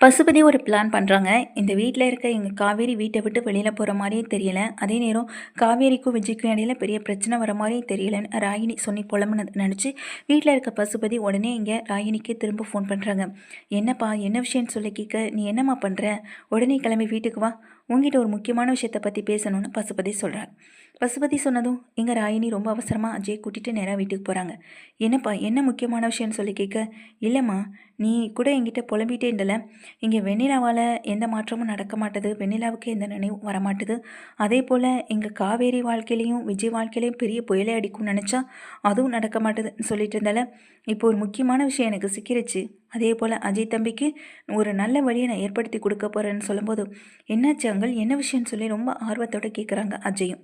பசுபதி ஒரு பிளான் பண்ணுறாங்க இந்த வீட்டில் இருக்க எங்கள் காவேரி வீட்டை விட்டு வெளியில் போகிற மாதிரியும் தெரியல. அதே நேரம் காவேரிக்கும் விஜய்க்கும் இடையில பெரிய பிரச்சனை வர மாதிரியும் தெரியலன்னு ராகினி சொன்னி புலம்புனது நினச்சி வீட்டில் இருக்க பசுபதி உடனே இங்கே ராகினிக்கு திரும்ப ஃபோன் பண்ணுறாங்க என்னப்பா என்ன விஷயம்னு சொல்லி கேட்க நீ என்னம்மா பண்ணுற உடனே கிளம்பி வீட்டுக்கு வா. உங்ககிட்ட ஒரு முக்கியமான விஷயத்தை பற்றி பேசணும்னு பசுபதி சொல்கிறார் பசுபதி சொன்னதும் இங்கே ராயினி ரொம்ப அவசரமாக அஜய் கூட்டிகிட்டு நேராக வீட்டுக்கு போகிறாங்க என்னப்பா என்ன முக்கியமான விஷயம்னு சொல்லி கேட்க இல்லைம்மா நீ கூட என்கிட்ட புலம்பிகிட்டே இருந்தல. இங்கே வெண்ணிலாவால் எந்த மாற்றமும் நடக்க மாட்டேது வெண்ணிலாவுக்கு எந்த நினைவும் வரமாட்டுது. அதே போல் எங்கள் காவேரி வாழ்க்கையிலையும் விஜய் வாழ்க்கையிலையும் பெரிய புயலே அடிக்கும்னு நினச்சா அதுவும் நடக்க மாட்டுதுன்னு சொல்லிட்டு இருந்தால. இப்போ ஒரு முக்கியமான விஷயம் எனக்கு சிக்கிருச்சு. அதே போல் அஜய் தம்பிக்கு ஒரு நல்ல வழியை நான் ஏற்படுத்தி கொடுக்க போகிறேன்னு சொல்லும்போது என்னாச்சு அங்கள்? என்ன விஷயம்னு சொல்லி ரொம்ப ஆர்வத்தோடு கேட்குறாங்க அஜயும்.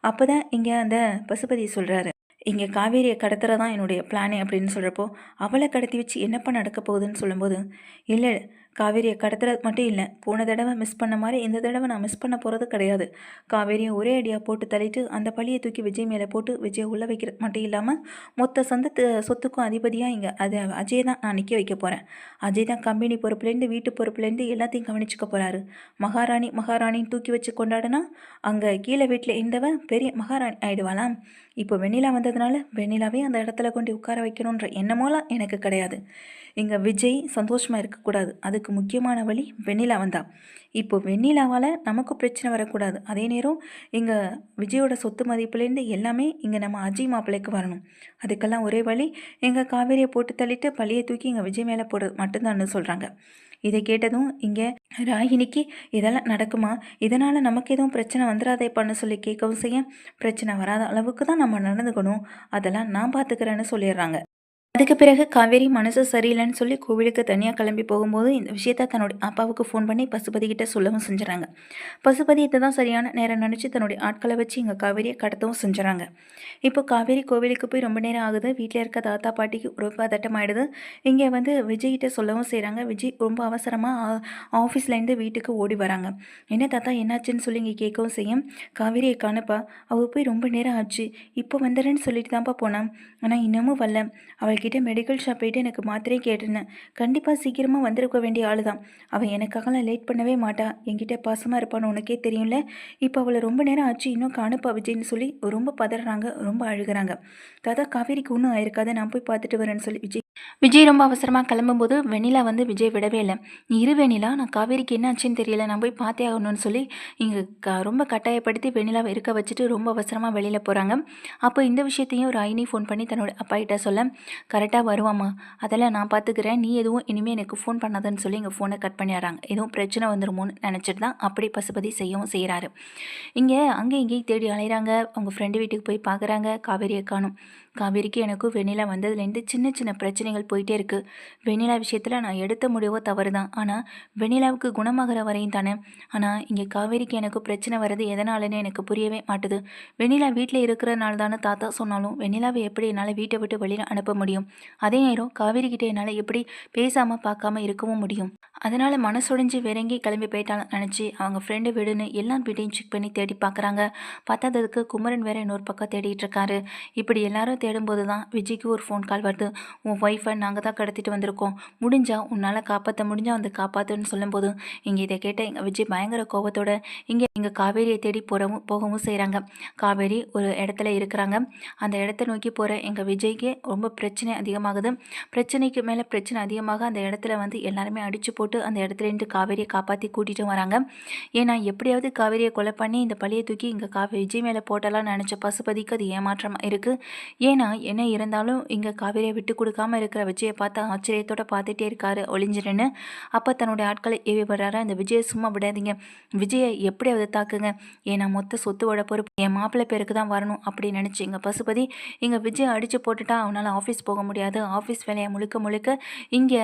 அப்போ தான் இங்கே அந்த பசுபதி சொல்கிறாரு இங்கே காவேரியை கடத்துறதான் என்னுடைய பிளானே அப்படின்னு சொல்கிறப்போ அவளை கடத்தி வச்சு என்னப்பா நடக்க போகுதுன்னு சொல்லும்போது இல்லை காவேரியை கடத்துறது மட்டும் இல்லை போன தடவை மிஸ் பண்ண மாதிரி இந்த தடவை நான் மிஸ் பண்ண போகிறது கிடையாது. காவேரியை ஒரே அடியாக போட்டு தள்ளிட்டு அந்த பழியை தூக்கி விஜய் மேலே போட்டு விஜய் உள்ளே வைக்கிறது மட்டும் இல்லாமல் மொத்த சொந்த சொத்துக்கும் அதிபதியாக இங்கே அது அஜய் தான் நான் நிற்க வைக்க போகிறேன் அஜய் தான் கம்பெனி பொறுப்புலேருந்து வீட்டு பொறுப்புலேருந்து எல்லாத்தையும் கவனிச்சுக்க போகிறாரு மகாராணி மகாராணின்னு தூக்கி வச்சு கொண்டாடினா அங்கே கீழே வீட்டில் இருந்தவன் பெரிய மகாராணி ஆயிடுவாளாம். இப்போ வெண்ணிலா வந்ததுனால வெண்ணிலாவே அந்த இடத்துல கொண்டு உட்கார வைக்கணுன்ற எண்ணமோலாம் எனக்கு கிடையாது. இங்கே விஜய் சந்தோஷமாக இருக்கக்கூடாது. அது அதுக்கு முக்கியமான வழி வெண்ணிலா வந்தால் இப்போ வெண்ணிலாவால் நமக்கு பிரச்சனை வரக்கூடாது. அதே நேரம் இங்கே விஜயோட சொத்து மதிப்புலேருந்து எல்லாமே இங்கே நம்ம அஜய் மாப்பிள்ளைக்கு வரணும். அதுக்கெல்லாம் ஒரே வழி எங்கள் காவேரியை போட்டு தள்ளிட்டு பழியை தூக்கி இங்கே விஜய் மேலே போட மட்டும்தான்னு சொல்கிறாங்க இதை கேட்டதும் இங்கே ராகினிக்கு இதெல்லாம் நடக்குமா? இதனால் நமக்கு எதுவும் பிரச்சனை வந்துடாதேப்பான்னு சொல்லி கேட்கவும் செய்ய பிரச்சனை வராத அளவுக்கு தான் நம்ம நடந்துக்கணும். அதெல்லாம் நான் பார்த்துக்கிறேன்னு சொல்லிடுறாங்க. அதுக்கு பிறகு காவேரி மனசு சரியில்லைன்னு சொல்லி கோவிலுக்கு தனியாக கிளம்பி போகும்போது இந்த விஷயத்த தன்னுடைய அப்பாவுக்கு ஃபோன் பண்ணி பசுபதி கிட்ட சொல்லவும் செஞ்சுறாங்க. பசுபதி இதை தான் சரியான நேரம் நினச்சி தன்னுடைய ஆட்களை வச்சு இங்கே காவேரியை கடத்தவும் செஞ்சுறாங்க. இப்போ காவேரி கோவிலுக்கு போய் ரொம்ப நேரம் ஆகுது. வீட்டில் இருக்க தாத்தா பாட்டிக்கு ரொம்ப பதட்டம் இங்கே வந்து விஜய்கிட்ட சொல்லவும் செய்கிறாங்க விஜய் ரொம்ப அவசரமாக ஆஃபீஸ்லேருந்து வீட்டுக்கு ஓடி வராங்க. என்ன தாத்தா என்னாச்சுன்னு சொல்லி இங்கே கேட்கவும் செய்யும். காவேரியை காணப்பா. அவள் போய் ரொம்ப நேரம் ஆச்சு. இப்போ வந்துடுறேன்னு சொல்லிட்டு தான்ப்பா போனான். ஆனால் இன்னமும் வரல. அவள் கிட்டே மெடிக்கல் ஷாப் போயிட்டு எனக்கு மாத்திரை கேட்டிருந்தேன். கண்டிப்பாக சீக்கிரமாக வந்திருக்க வேண்டிய ஆள் தான் அவள் எனக்காகலாம் லேட் பண்ணவே மாட்டா. என்கிட்ட பாசமாக இருப்பான்னு உனக்கே தெரியும்ல? இப்போ அவளை ரொம்ப நேரம் ஆச்சு. இன்னும் காணுப்பா விஜய்னு சொல்லி ரொம்ப பதறாங்க ரொம்ப அழுகிறாங்க. தாத்தா காவேரிக்கு ஒன்றும் ஆயிருக்காத. நான் போய் பார்த்துட்டு வரேன்னு சொல்லி விஜய் விஜய் ரொம்ப அவசரமாக கிளம்பும்போது வெண்ணிலா வந்து விஜய் விடவே இல்லை. நீ இரு வெண்ணிலா. நான் காவேரிக்கு என்ன ஆச்சுன்னு தெரியல. நான் போய் பார்த்தே ஆகணும்னு சொல்லி இங்கே க ரொம்ப கட்டாயப்படுத்தி வெண்ணிலாவை இருக்க வச்சுட்டு ரொம்ப அவசரமாக வெளியில் போகிறாங்க அப்போ இந்த விஷயத்தையும் ஒரு ஃபோன் பண்ணி தன்னோட அப்பா கிட்ட சொல்ல கரெக்டாக வருவாம்மா. அதெல்லாம் நான் பார்த்துக்கிறேன். நீ எதுவும் இனிமேல் எனக்கு ஃபோன் பண்ணாதன்னு சொல்லி எங்கள் ஃபோனை கட் பண்ணிடுறாங்க. எதுவும் பிரச்சனை வந்துருமோன்னு நினச்சிட்டு தான் அப்படி பசுபதி செய்யவும் செய்கிறாரு இங்கே அங்கே இங்கேயும் தேடி அலைகிறாங்க அவங்க ஃப்ரெண்டு வீட்டுக்கு போய் பார்க்குறாங்க. காவேரியை காணும். காவேரிக்கு எனக்கும் வெண்ணிலா வந்ததுலேருந்து சின்ன சின்ன பிரச்சனை பிரச்சனைகள் போயிட்டே இருக்குது வெண்ணிலா விஷயத்தில் நான் எடுத்த முடிவோ தவறு தான் ஆனால் வெண்ணிலாவுக்கு குணமாகிற வரையும் தானே. ஆனால் இங்கே காவேரிக்கு எனக்கு பிரச்சனை வர்றது எதனாலன்னு எனக்கு புரியவே மாட்டுது. வெண்ணிலா வீட்டில் இருக்கிறனால தானே தாத்தா சொன்னாலும் வெண்ணிலாவை எப்படி என்னால் வீட்டை விட்டு வெளியில் அனுப்ப முடியும்? அதே நேரம் காவேரி கிட்டே என்னால் எப்படி பேசாமல் பார்க்காம இருக்கவும் முடியும்? அதனால் மனசுடைஞ்சு வேறங்கி கிளம்பி போயிட்டாலும் நினச்சி அவங்க ஃப்ரெண்டு வீடுன்னு எல்லா வீட்டையும் செக் பண்ணி தேடி பார்க்குறாங்க பார்த்ததுக்கு குமரன் வேற இன்னொரு பக்கம் தேடிட்டு இருக்காரு. இப்படி எல்லாரும் தேடும்போது தான் விஜய்க்கு ஒரு ஃபோன் கால் வருது. உன் நாங்கள் தான் கடத்திட்டு வந்திருக்கோம். முடிஞ்சால் உன்னால் காப்பாற்ற முடிஞ்சால் வந்து காப்பாற்றுன்னு சொல்லும்போது இங்கே இதை கேட்ட எங்கள் விஜய் பயங்கர கோபத்தோட இங்கே இங்கே காவேரியை தேடி போகிறவும் போகவும் செய்கிறாங்க காவேரி ஒரு இடத்துல இருக்கிறாங்க. அந்த இடத்த நோக்கி போகிற எங்கள் விஜய்க்கு ரொம்ப பிரச்சனை அதிகமாகுது. பிரச்சனைக்கு மேலே பிரச்சனை அதிகமாக அந்த இடத்துல வந்து எல்லாருமே அடித்து போட்டு அந்த இடத்துலேருந்து காவேரியை காப்பாற்றி கூட்டிகிட்டு வராங்க. ஏன்னா எப்படியாவது காவேரியை கொலை பண்ணி இந்த பழியை தூக்கி இங்கே காவே விஜய் மேலே போட்டலாம்னு நினச்ச பசுபதிக்கு அது ஏமாற்றமாக இருக்குது ஏன்னா என்ன இருந்தாலும் இங்கே காவேரியை விட்டு கொடுக்காம இருக்கிற விஜயை பார்த்து ஆச்சரியத்தோட பார்த்துட்டே இருக்காரு ஒளிஞ்சிருன்னு. அப்போ தன்னுடைய ஆட்களை ஏவி வர்றாரு அந்த விஜயை சும்மா விடாதீங்க. விஜயை எப்படியாவது தாக்குங்க. ஏன்னா மொத்த சொத்துவோட பொறுப்பு என் மாப்பிள்ளை பேருக்கு தான் வரணும் அப்படின்னு நினச்சி இங்கே பசுபதி இங்கே விஜய் அடித்து போட்டுட்டா அவனால் ஆஃபீஸ் போக முடியாது. ஆஃபீஸ் வேலையை முழுக்க முழுக்க இங்கே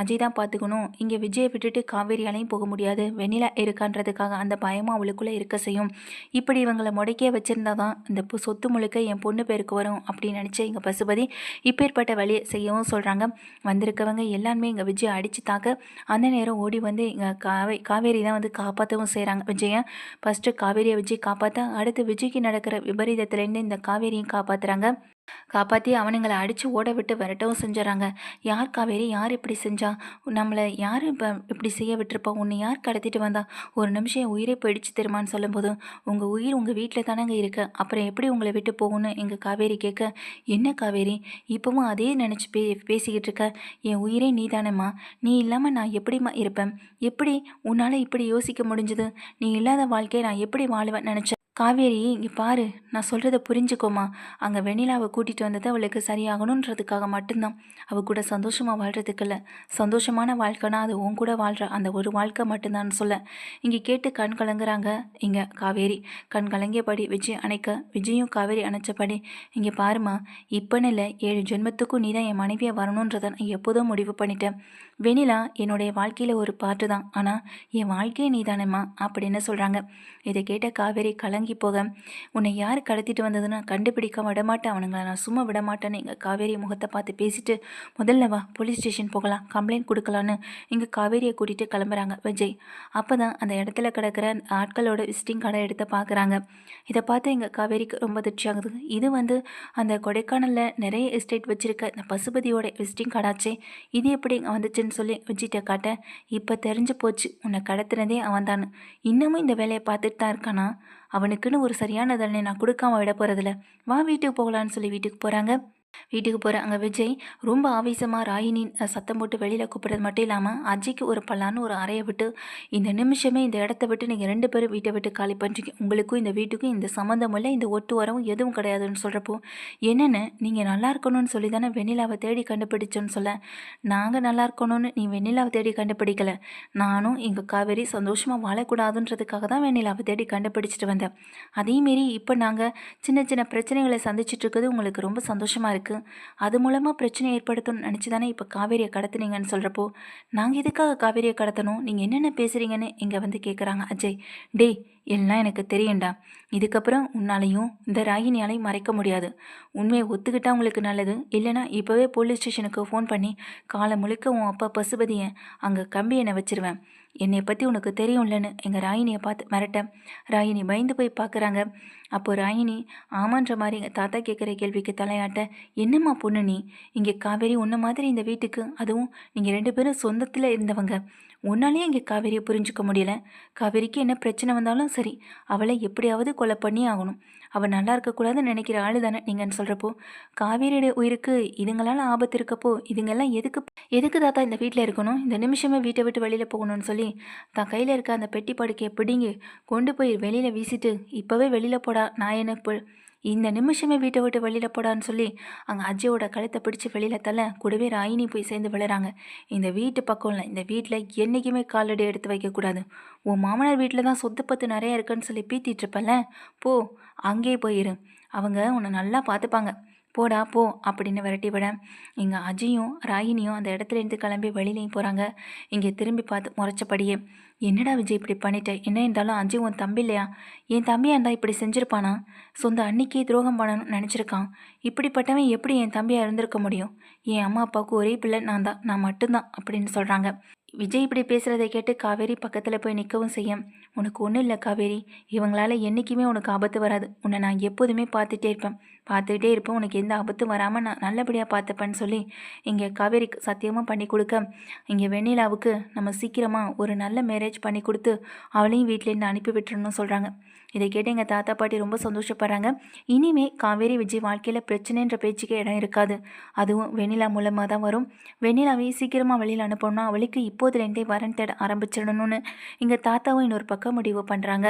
அஜய் தான் பார்த்துக்கணும். இங்கே விஜயை விட்டுட்டு காவேரியாலையும் போக முடியாது. வெண்ணிலா இருக்கான்றதுக்காக அந்த பயமும் அவளுக்குள்ளே இருக்க செய்யும். இப்படி இவங்களை முடக்கியே வச்சுருந்தா தான் இந்த சொத்து முழுக்க என் பொண்ணு பேருக்கு வரும் அப்படின்னு நினச்சி இங்கே பசுபதி இப்பேற்பட்ட வழியை செய்யவும் சொல்கிறாங்க வந்திருக்கவங்க எல்லாருமே இங்கே விஜய் அடித்து தாக்க அந்த நேரம் ஓடி வந்து இங்கே காவே காவேரி தான் வந்து காப்பாற்றவும் செய்கிறாங்க விஜயை ஃபஸ்ட்டு காவேரியை விஜய் காப்பாற்ற அடுத்து விஜய்க்கு நடக்கிற விபரீதத்துலேருந்து இந்த காவேரியும் காப்பாற்றுறாங்க காப்பாற்றி அவனுங்களை அடித்து ஓட விட்டு விரட்டவும் செஞ்சுறாங்க. யார் காவேரி? யார் இப்படி செஞ்சா? நம்மளை யார் இப்போ இப்படி செய்ய விட்டுருப்பா? உன்னை யார் கடத்திட்டு வந்தா? ஒரு நிமிஷம் என் உயிரை போயிடுச்சு தெரியுமான்னு சொல்லும்போது உங்கள் உயிர் உங்கள் வீட்டில் தானேங்க இருக்கு. அப்புறம் எப்படி உங்களை விட்டு போகும்னு எங்கள் காவேரி கேட்க என்ன காவேரி? இப்போவும் அதே நினச்சி பே பேசிக்கிட்டு இருக்க. என் உயிரே நீ தானேம்மா நீ இல்லாமல் நான் எப்படிம்மா இருப்பேன்? எப்படி உன்னால் இப்படி யோசிக்க முடிஞ்சது? நீ இல்லாத வாழ்க்கையை நான் எப்படி வாழுவேன் நினச்சேன் காவேரி இங்கே பாரு நான் சொல்கிறத புரிஞ்சுக்கோமா. அங்கே வெண்ணிலாவை கூட்டிகிட்டு வந்தது அவளுக்கு சரியாகணுன்றதுக்காக மட்டும்தான். அவள் கூட சந்தோஷமாக வாழ்கிறதுக்கு இல்லை. சந்தோஷமான வாழ்க்கைனா அது உன் கூட வாழ்கிற அந்த ஒரு வாழ்க்கை மட்டும்தான் சொல்ல. இங்கே கேட்டு கண் கலங்குறாங்க இங்கே காவேரி. கண் கலங்கியபடி விஜய் அணைக்க விஜயும் காவேரி அணைச்சபடி இங்கே பாருமா இப்போன்னு இல்லை ஏழு ஜென்மத்துக்கும் நீ தான் என் மனைவியை வரணுன்றதை நான் எப்போதும் முடிவு பண்ணிட்டேன். வெனிலா என்னுடைய வாழ்க்கையில் ஒரு பாட்டு தான். ஆனால் என் வாழ்க்கையை நீ தானேம்மா அப்படின்னு சொல்கிறாங்க இதை கேட்ட காவேரி கலங்கி போக உன்னை யார் கடத்திட்டு வந்ததுன்னு கண்டுபிடிக்க விடமாட்டேன். அவனுங்களை நான் சும்மா விடமாட்டேன்னு எங்கள் காவேரி முகத்தை பார்த்து பேசிட்டு முதல்ல வா போலீஸ் ஸ்டேஷன் போகலாம். கம்ப்ளைண்ட் கொடுக்கலான்னு இங்கே காவேரியை கூட்டிகிட்டு கிளம்புறாங்க விஜய். அப்போ தான் அந்த இடத்துல கிடக்கிற அந்த ஆட்களோட விசிட்டிங் கார்டை எடுத்து பார்க்குறாங்க இதை பார்த்து எங்கள் காவேரிக்கு ரொம்ப அதிர்ச்சி ஆகுது. இது வந்து அந்த கொடைக்கானலில் நிறைய எஸ்டேட் வச்சுருக்க இந்த பசுபதியோட விசிட்டிங் கார்டாச்சே இது எப்படி இங்கே வந்துச்சுன்னு சொல்லி விஜிட்ட காட்ட இப்போ தெரிஞ்சு போச்சு உன்னை கடத்துனதே அவன் தான் இன்னமும் இந்த வேலையை பார்த்துட்டு தான் இருக்கானா? அவனுக்குன்னு ஒரு சரியான தண்டனை நான் கொடுக்காம விட போகிறதில்ல வா வீட்டுக்கு போகலான்னு சொல்லி வீட்டுக்கு போகிறாங்க வீட்டுக்கு போகிற அங்கே விஜய் ரொம்ப ஆவேசமாக ராயினின் சத்தம் போட்டு வெளியில் கூப்பிட்றது மட்டும் இல்லாமல் அஜய்க்கு ஒரு பல்லான்னு ஒரு அறையை விட்டு இந்த நிமிஷமே இந்த இடத்த விட்டு நீங்கள் ரெண்டு பேரும் வீட்டை விட்டு காலி பண்ணுறீங்க உங்களுக்கும் இந்த வீட்டுக்கும் இந்த சம்மந்தம் இல்லை இந்த ஒட்டு வரவும் எதுவும் கிடையாதுன்னு சொல்கிறப்போ என்னென்ன? நீங்கள் நல்லா இருக்கணும்னு சொல்லி தானே வெண்ணிலாவை தேடி கண்டுபிடிச்சோன்னு சொல்ல. நாங்கள் நல்லா இருக்கணும்னு நீ வெண்ணிலாவை தேடி கண்டுபிடிக்கல. நானும் எங்கள் காவேரி சந்தோஷமாக வாழக்கூடாதுன்றதுக்காக தான் வெண்ணிலாவை தேடி கண்டுபிடிச்சிட்டு வந்தேன். அதேமாரி இப்போ நாங்கள் சின்ன சின்ன பிரச்சனைகளை சந்திச்சிட்டு இருக்கிறது உங்களுக்கு ரொம்ப சந்தோஷமாக இருக்குது அது மூலமாக பிரச்சனை ஏற்படுத்தும்னு நினச்சி தானே இப்போ காவேரியை கடத்துனீங்கன்னு சொல்கிறப்போ நாங்கள் எதுக்காக காவேரியை கடத்தணும்? நீங்கள் என்னென்ன பேசுகிறீங்கன்னு இங்கே வந்து கேட்குறாங்க அஜய். டே எல்லாம் எனக்கு தெரியண்டா இதுக்கப்புறம் உன்னாலையும் இந்த ராகினியாலையும் மறைக்க முடியாது. உண்மையை ஒத்துக்கிட்டா உங்களுக்கு நல்லது. இல்லைனா இப்போவே போலீஸ் ஸ்டேஷனுக்கு ஃபோன் பண்ணி காலை முழுக்க உன் அப்பா பசுபதியை அங்கே கம்பி என்னை வச்சிருவேன். என்னை பற்றி உனக்கு தெரியும்லன்னு எங்கள் ராயினியை பார்த்து மிரட்ட ராயினி பயந்து போய் பார்க்குறாங்க அப்போ ராயினி ஆமான்ற மாதிரி எங்கள் தாத்தா கேட்குற கேள்விக்கு தலையாட்ட என்னம்மா பொண்ணு நீ? இங்கே காவேரி உன்ன மாதிரி இந்த வீட்டுக்கு அதுவும் நீங்கள் ரெண்டு பேரும் சொந்தத்தில் இருந்தவங்க. உன்னாலேயே இங்கே காவேரியை புரிஞ்சுக்க முடியல. காவேரிக்கு என்ன பிரச்சனை வந்தாலும் சரி அவளை எப்படியாவது கொலை பண்ணி ஆகணும். அவள் நல்லா இருக்கக்கூடாதுன்னு நினைக்கிற ஆள் தானே நீங்கன்னு சொல்கிறப்போ காவேரியோட உயிருக்கு இதுங்களால் ஆபத்து இருக்கப்போ இதுங்கெல்லாம் எதுக்கு எதுக்கு தாத்தா இந்த வீட்டில் இருக்கணும்? இந்த நிமிஷமே வீட்டை விட்டு வெளியில் போகணும்னு சொல்லி தான் கையில் இருக்க அந்த பெட்டி படுக்கையை பிடிங்கி கொண்டு போய் வெளியில் வீசிட்டு இப்போவே வெளியில் போட நான் என்ன இந்த நிமிஷமே வீட்டை விட்டு வெளியில் போடான்னு சொல்லி அங்கே அஜயோட கழுத்தை பிடிச்சி வெளியில் தள்ள கூடவே ராயினி போய் சேர்ந்து விழுறாங்க இந்த வீட்டு பக்கம் இல்லை இந்த வீட்டில் என்றைக்குமே காலடி எடுத்து வைக்கக்கூடாது உன் மாமனார் வீட்டில் தான் சொத்து பத்து நிறையா இருக்குன்னு சொல்லி பீத்திட்டு இருப்பல போ அங்கேயே போயிரு அவங்க உன்னை நல்லா பார்த்துப்பாங்க. போடா போ அப்படின்னு விரட்டி விட இங்கே அஜயும் ராகினியும் அந்த இடத்துல இருந்து கிளம்பி வெளியிலையும் போகிறாங்க இங்கே திரும்பி பார்த்து முறைச்சபடியே என்னடா விஜய் இப்படி பண்ணிட்டேன் என்ன இருந்தாலும் அஜய் உன் தம்பி இல்லையா? என் தம்பியாக இருந்தால் இப்படி செஞ்சுருப்பானா? சொந்த அன்னிக்கே துரோகம் பண்ணணும்னு நினச்சிருக்கான். இப்படிப்பட்டவன் எப்படி என் தம்பியாக இருந்திருக்க முடியும்? என் அம்மா அப்பாவுக்கு ஒரே பிள்ளை நான் தான். நான் மட்டும்தான் அப்படின்னு சொல்கிறாங்க விஜய் இப்படி பேசுகிறதை கேட்டு காவேரி பக்கத்தில் போய் நிற்கவும் செய்யும் உனக்கு ஒன்றும் இல்லை காவேரி. இவங்களால என்றைக்குமே உனக்கு ஆபத்து வராது. உன்னை நான் எப்போதுமே பார்த்துட்டே இருப்பேன். பார்த்துக்கிட்டே இருப்பேன் உனக்கு எந்த ஆபத்தும் வராமல் நான் நல்லபடியாக பார்த்துப்பேன்னு சொல்லி இங்கே காவேரிக்கு சத்தியமாக பண்ணி கொடுக்க. இங்கே வெண்ணிலாவுக்கு நம்ம சீக்கிரமாக ஒரு நல்ல மேரேஜ் பண்ணி கொடுத்து அவளையும் வீட்டிலேருந்து அனுப்பி விட்டுறணும்னு சொல்கிறாங்க இதை கேட்டு எங்கள் தாத்தா பாட்டி ரொம்ப சந்தோஷப்படுறாங்க. இனிமே காவேரி விஜய் வாழ்க்கையில் பிரச்சனைன்ற பேச்சுக்கே இடம் இருக்காது. அதுவும் வெண்ணிலா மூலமாக தான் வரும். வெண்ணிலாவையும் சீக்கிரமாக வெளியில் அனுப்பணும்னா அவளுக்கு இப்போதுலேருந்தே வரன் தேட ஆரம்பிச்சிடணும்னு எங்கள் தாத்தாவும் இன்னொரு பக்கம் முடிவு பண்ணுறாங்க